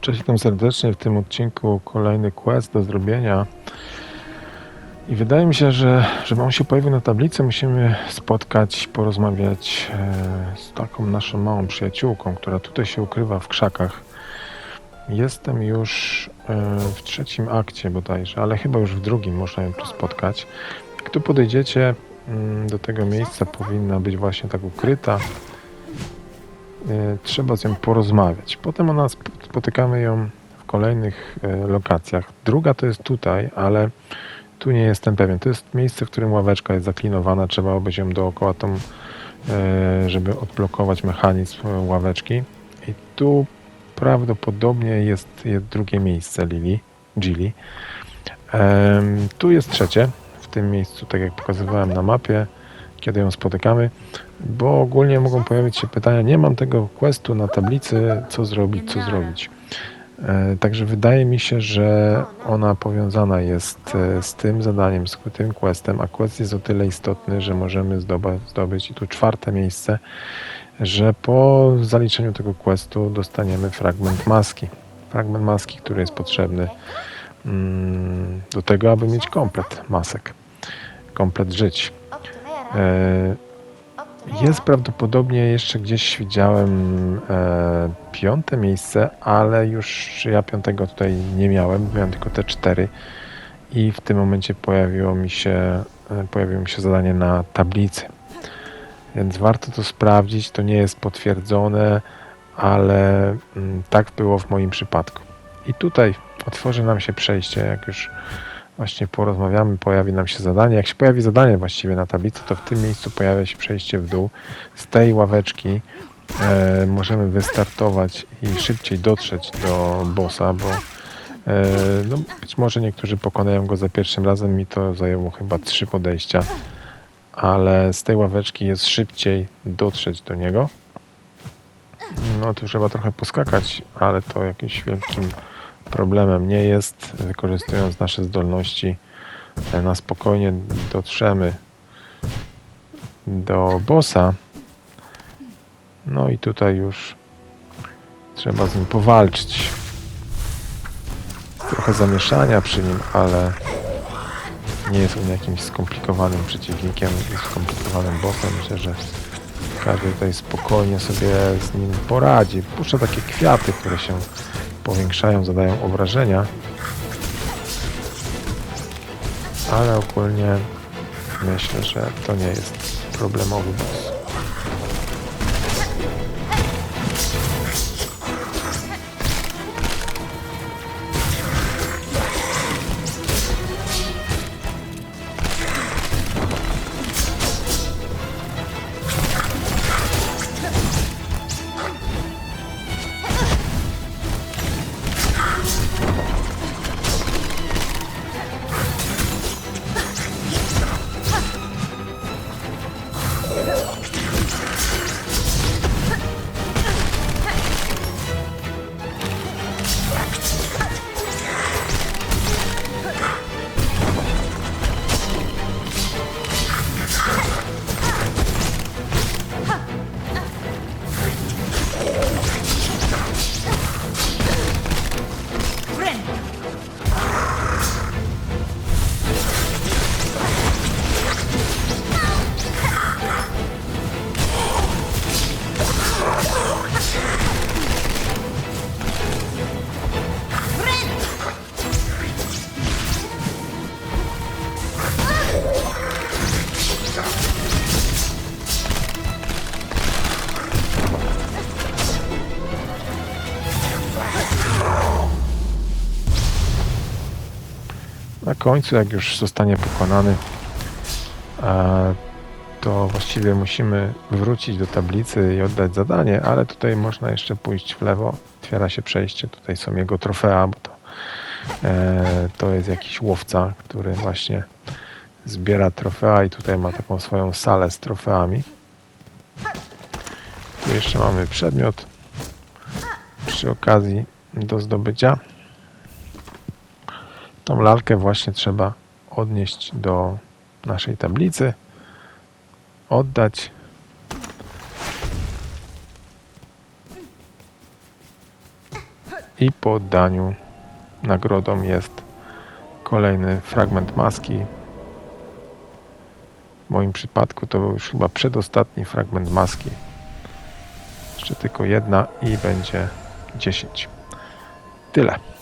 Cześć, witam serdecznie. W tym odcinku kolejny quest do zrobienia. I wydaje mi się, że żeby on się pojawił na tablicy, musimy spotkać, porozmawiać e, z taką naszą małą przyjaciółką, która tutaj się ukrywa w krzakach. Jestem już e, w trzecim akcie bodajże, ale chyba już w drugim można ją tu spotkać. Jak tu podejdziecie mm, do tego miejsca, powinna być właśnie tak ukryta. E, Trzeba z nią porozmawiać. Potem ona sp- spotykamy ją w kolejnych e, lokacjach. Druga to jest tutaj, ale tu nie jestem pewien. To jest miejsce, w którym ławeczka jest zaklinowana. Trzeba obejść ją dookoła tą, e, żeby odblokować mechanizm ławeczki. I tu prawdopodobnie jest, jest drugie miejsce Lili. Em, tu jest trzecie, w tym miejscu, tak jak pokazywałem na mapie, kiedy ją spotykamy, bo ogólnie mogą pojawić się pytania, nie mam tego questu na tablicy, co zrobić, co zrobić. E, Także wydaje mi się, że ona powiązana jest e, z tym zadaniem, z tym questem, a quest jest o tyle istotny, że możemy zdobyć i tu czwarte miejsce, że po zaliczeniu tego questu dostaniemy fragment maski. Fragment maski, który jest potrzebny mm, do tego, aby mieć komplet masek, komplet żyć. E, jest prawdopodobnie jeszcze gdzieś widziałem e, piąte miejsce, ale już ja piątego tutaj nie miałem, miałem tylko te cztery i w tym momencie pojawiło mi się, e, pojawiło mi się zadanie na tablicy. Więc warto to sprawdzić, to nie jest potwierdzone, ale mm, tak było w moim przypadku. I tutaj otworzy nam się przejście, jak już właśnie porozmawiamy, pojawi nam się zadanie. Jak się pojawi zadanie właściwie na tablicy, to w tym miejscu pojawia się przejście w dół. Z tej ławeczki e, możemy wystartować i szybciej dotrzeć do bossa, bo e, no, być może niektórzy pokonają go za pierwszym razem. Mi to zajęło chyba trzy podejścia, ale z tej ławeczki jest szybciej dotrzeć do niego. No tu trzeba trochę poskakać, ale to jakimś wielkim problemem nie jest. Wykorzystując nasze zdolności, e, na spokojnie dotrzemy do bossa. No i tutaj już trzeba z nim powalczyć. Trochę zamieszania przy nim, ale nie jest on jakimś skomplikowanym przeciwnikiem i skomplikowanym bossem. Myślę, że każdy tutaj spokojnie sobie z nim poradzi. Puszcza takie kwiaty, które się powiększają, zadają obrażenia. Ale ogólnie myślę, że to nie jest problemowy boss. Na końcu, jak już zostanie pokonany, e, to właściwie musimy wrócić do tablicy i oddać zadanie, ale tutaj można jeszcze pójść w lewo. Otwiera się przejście, tutaj są jego trofea, bo to, e, to jest jakiś łowca, który właśnie zbiera trofea i tutaj ma taką swoją salę z trofeami. Tu jeszcze mamy przedmiot przy okazji do zdobycia. Tą lalkę właśnie trzeba odnieść do naszej tablicy, oddać. I po oddaniu nagrodą jest kolejny fragment maski. W moim przypadku to był już chyba przedostatni fragment maski. Jeszcze tylko jedna i będzie 10. Tyle.